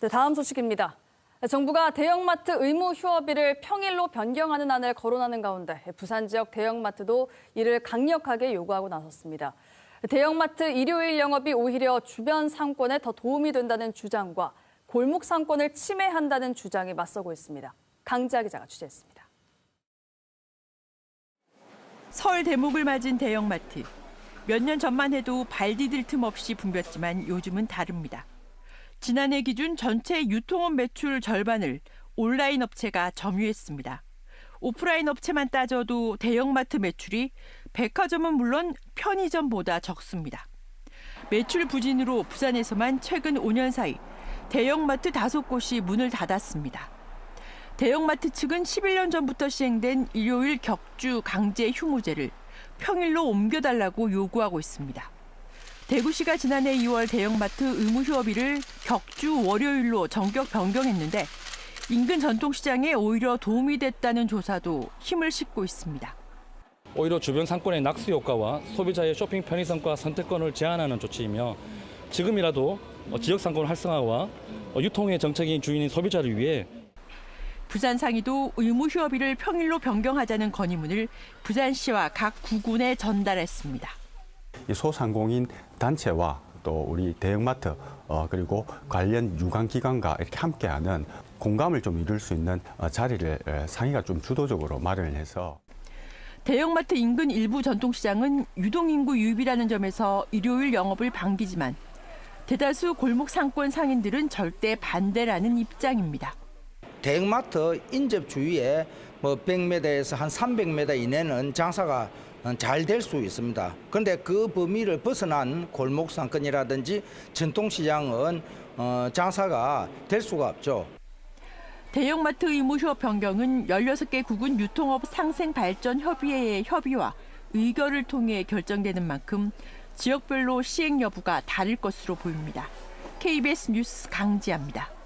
네, 다음 소식입니다. 정부가 대형마트 의무 휴업일을 평일로 변경하는 안을 거론하는 가운데 부산 지역 대형마트도 이를 강력하게 요구하고 나섰습니다. 대형마트 일요일 영업이 오히려 주변 상권에 더 도움이 된다는 주장과 골목 상권을 침해한다는 주장이 맞서고 있습니다. 강지아 기자가 취재했습니다. 설 대목을 맞은 대형마트. 몇 년 전만 해도 발 디딜 틈 없이 붐볐지만 요즘은 다릅니다. 지난해 기준 전체 유통업 매출 절반을 온라인 업체가 점유했습니다. 오프라인 업체만 따져도 대형마트 매출이 백화점은 물론 편의점보다 적습니다. 매출 부진으로 부산에서만 최근 5년 사이 대형마트 다섯 곳이 문을 닫았습니다. 대형마트 측은 11년 전부터 시행된 일요일 격주 강제 휴무제를 평일로 옮겨달라고 요구하고 있습니다. 대구시가 지난해 2월 대형마트 의무 휴업일을 격주 월요일로 전격 변경했는데 인근 전통시장에 오히려 도움이 됐다는 조사도 힘을 싣고 있습니다. 오히려 주변 상권의 낙수 효과와 소비자의 쇼핑 편의성과 선택권을 제한하는 조치이며 지금이라도 지역 상권 활성화와 유통의 정책인 주인인 소비자를 위해 부산 상의도 의무 휴업일을 평일로 변경하자는 건의문을 부산시와 각 구군에 전달했습니다. 이 소상공인 단체와 또 우리 대형마트 어, 그리고 관련 유관기관과 이렇게 함께하는 공감을 좀 이룰 수 있는 어, 자리를 에, 상의가 좀 주도적으로 마련을 해서 대형마트 인근 일부 전통시장은 유동인구 유입이라는 점에서 일요일 영업을 반기지만 대다수 골목 상권 상인들은 절대 반대라는 입장입니다. 대형마트 인접 주위에 뭐 100m에서 한 300m 이내는 장사가 잘 될 수 있습니다. 그런데 그 범위를 벗어난 골목 상권이라든지 전통시장은 어, 장사가 될 수가 없죠. 대형마트 의무 휴업 변경은 16개 구군 유통업 상생 발전 협의회의 협의와 의결을 통해 결정되는 만큼 지역별로 시행 여부가 다를 것으로 보입니다. KBS 뉴스 강지아입니다.